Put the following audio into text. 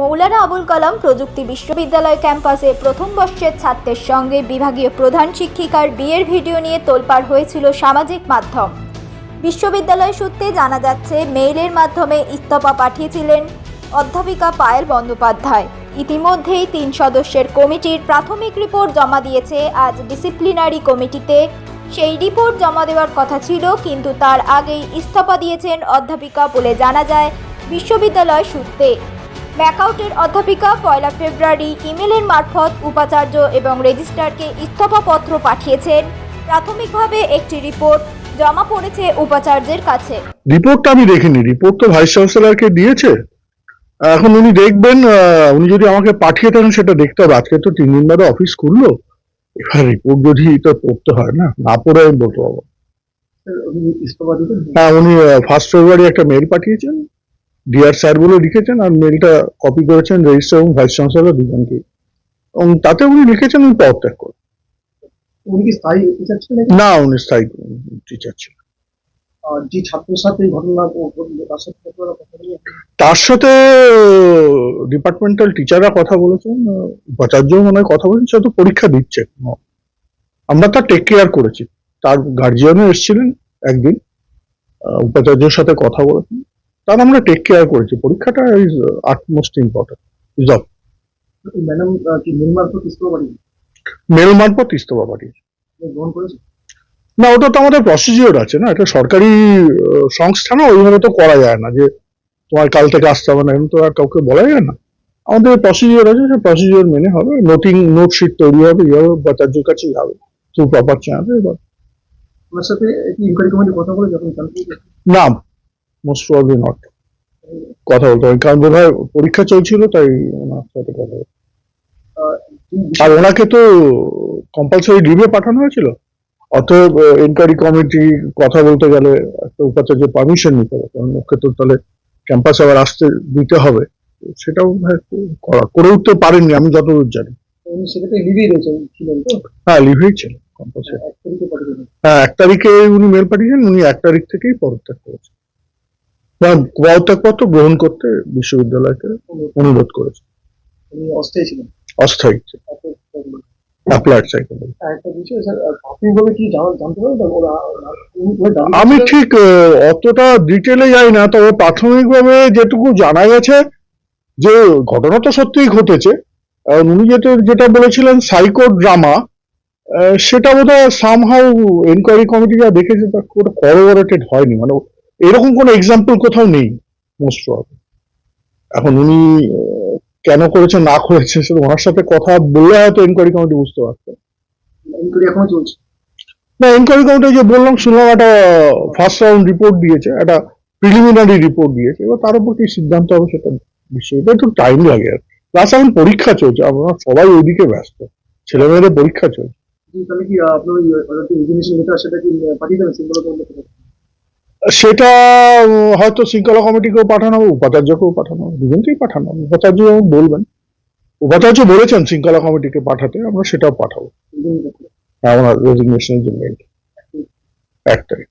মৌলানা আবুল কালাম প্রযুক্তি বিশ্ববিদ্যালয় ক্যাম্পাসে প্রথম বর্ষের ছাত্রের সঙ্গে বিভাগীয় প্রধান শিক্ষিকার বিয়ের ভিডিও নিয়ে তোলপাড় হয়েছিল সামাজিক মাধ্যম। বিশ্ববিদ্যালয় সূত্রে জানা যাচ্ছে, মেইলের মাধ্যমে ইস্তফা পাঠিয়েছিলেন অধ্যাপিকা পায়েল বন্দ্যোপাধ্যায়। ইতিমধ্যেই তিন সদস্যের কমিটির প্রাথমিক রিপোর্ট জমা দিয়েছে। আজ ডিসিপ্লিনারি কমিটিতে সেই রিপোর্ট জমা দেওয়ার কথা ছিল, কিন্তু তার আগেই ইস্তফা দিয়েছেন অধ্যাপিকা বলে জানা যায় বিশ্ববিদ্যালয় সূত্রে। ব্যাকআউটের অধ্যাপিকা পয়লা ফেব্রুয়ারি ইমেলের মারফত উপাচার্য এবং রেজিস্ট্রারকে ইস্তফাপত্র পাঠিয়েছেন। প্রাথমিকভাবে একটি রিপোর্ট জমা পড়েছে উপাচার্যের কাছে। রিপোর্টটা আমি দেখিনি। রিপোর্ট তো ভাইস চ্যান্সেলরকে দিয়েছে। এখন উনি দেখবেন আহ, উনি যদি আমাকে পাঠিয়ে থাকেন সেটা দেখতে হবে। আজকে তো তিন দিন বাদে অফিস খুললো। এবার রিপোর্ট যদি তো পড়তে হয় না না পড়ে আমি বলতে পারব। হ্যাঁ উনি ফার্স্ট ফেব্রুয়ারি একটা মেল পাঠিয়েছেন। ডিআর স্যার বলে লিখেছেন আর মেলটা কপি করেছেন রেজিস্টার এবং ভাইস চ্যান্সেলর দুজনকে। এবং তাতে উনি লিখেছেন উনি পদত্যাগ করুন উনি কি স্থায়ী না উনি স্থায়ী টিচার ছিলেন। আর যে ছাত্রের সাথে ঘটনা তার সাথে তার সাথে ডিপার্টমেন্টাল টিচাররা কথা বলেছেন উপাচার্য মনে হয় কথা বলেছেন সে তো পরীক্ষা দিচ্ছে। আমরা তার টেক কেয়ার করেছি। তার গার্জিয়ানও এসেছিলেন একদিন। উপাচার্যের সাথে কথা বলেছেন। তার আমরা টেক কেয়ার করেছি। পরীক্ষাটা is utmost important is of madam কি নির্মার্ফত ইস্তফা পাঠিয়ে মেল মারফত ইস্তফা পাঠিয়েছে। গ্রহণ করেছে না ওটা তো আমাদের প্রসিজিওর আছে না। এটা সরকারি সংস্থা না ওইভাবে তো করা যায় না যে তোমার কাল থেকে আসতে হবে না এরকম তো আর কাউকে বলা যায় না। আমাদের প্রসিজিওর আছে সেই প্রসিজিওর মেনে হবে। নোটিং নোট শিট তৈরি হবে ইয়ে হবে উপাচার্যের কাছে যাবে থ্রু প্রপার চ্যানেল এবার ওনার সাথে কি ইনকোয়ারি কমিটি কথা বলে যখন না মোস্ট প্রবলি নট কথা বলতে হবে কারণ বোধ হয় পরীক্ষা চলছিল তাই ওনার সাথে কথা আর ওনাকে তো কম্পালসারি লিভে পাঠানো হয়েছিল। অতএব এনকোয়ারি কমিটি কথা বলতে গেলে একটা উপাচার্য পারমিশন নিতে হবে। কারণ ওকে তো তাহলে ক্যাম্পাস আবার আসতে দিতে হবে। সেটাও করা করে উঠতে পারেননি আমি যতদূর জানি। হ্যাঁ লিভেই ছিল কম্পালসারি হ্যাঁ এক তারিখে উনি মেল পাঠিয়েছেন উনি এক তারিখ থেকেই পদত্যাগ করেছেন। বা পদত্যাগপত্র গ্রহণ করতে বিশ্ববিদ্যালয়কে অনুরোধ করেছে। অস্থায়ী ছিলেন। অস্থায়ী। অ্যাপ্লাইড সাইকোলজি আমি ঠিক অতটা ডিটেলে যাই না তবে প্রাথমিকভাবে যেটুকু জানা গেছে যে ঘটনা তো সত্যিই ঘটেছে উনি যেটা যেটা বলেছিলেন সাইকো ড্রামা সেটা বোধ হয় সামহাউ এনকোয়ারি কমিটি যা দেখেছে তা ওটা করোবরেটেড হয়নি। মানে এরকম কোনো এক্সাম্পল কোথাও নেই মোস্ট এখন উনি কেন করেছে না করেছে সেটা ওনার সাথে কথা বললে হয়তো এনকোয়ারি কমিটি বুঝতে পারতো না এনকোয়ারি কমিটি যে বললাম শুনলাম একটা ফার্স্ট রাউন্ড রিপোর্ট দিয়েছে একটা প্রিলিমিনারি রিপোর্ট দিয়েছে এবার তার উপর কি সিদ্ধান্ত হবে সেটা বিষয়টা একটু টাইম লাগে আর প্লাস এখন পরীক্ষা চলছে আমরা সবাই ওইদিকে ব্যস্ত ছেলে মেয়েদের পরীক্ষা চলছে সেটা হয়তো শৃঙ্খলা কমিটিকেও পাঠানো হবে, উপাচার্যকেও পাঠানো হবে, দুজনকেই পাঠানো হবে। উপাচার্য বলবেন। উপাচার্য বলেছেন শৃঙ্খলা কমিটিকে পাঠাতে, আমরা সেটাও পাঠাবো। হ্যাঁ রেজিগনেশনের জন্য এক তারিখ.